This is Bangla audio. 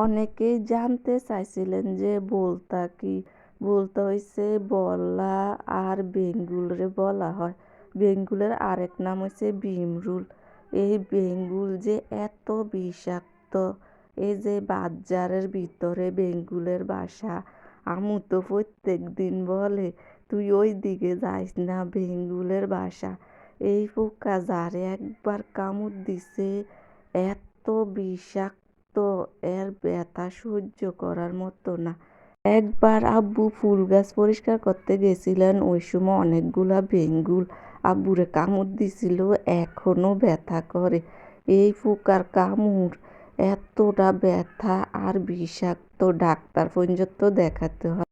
অনেকেই জানতে চাইছিলেন যে বলতা কি? বলতা হইছে বল্লা আর বেঙ্গুলরে বলা হয়। বেঙ্গুলের আরেক নাম হচ্ছে ভীমরুল। এই বেঙ্গুল যে এত বিষাক্ত এই যে বাজারের ভিতরে বেঙ্গুলের বাসা, আমু তো প্রত্যেক দিন বলে, তুই ওই দিকে যাইস না বেঙ্গুলের বাসা। এই পোকা যারে একবার কামড় দিছে, এত বিষাক্ত এর ব্যথা সহ্য করার মতো না। একবার আব্বু ফুল গাছ পরিষ্কার করতে গেছিলেন, ওই সময় অনেকগুলা বেঙ্গুল আব্বুরে কামড় দিছিল, এখনও ব্যথা করে। এই পোকার কামড়, এতটা ব্যথা আর বিষাক্ত ডাক্তার পর্যন্ত দেখাতে হয়।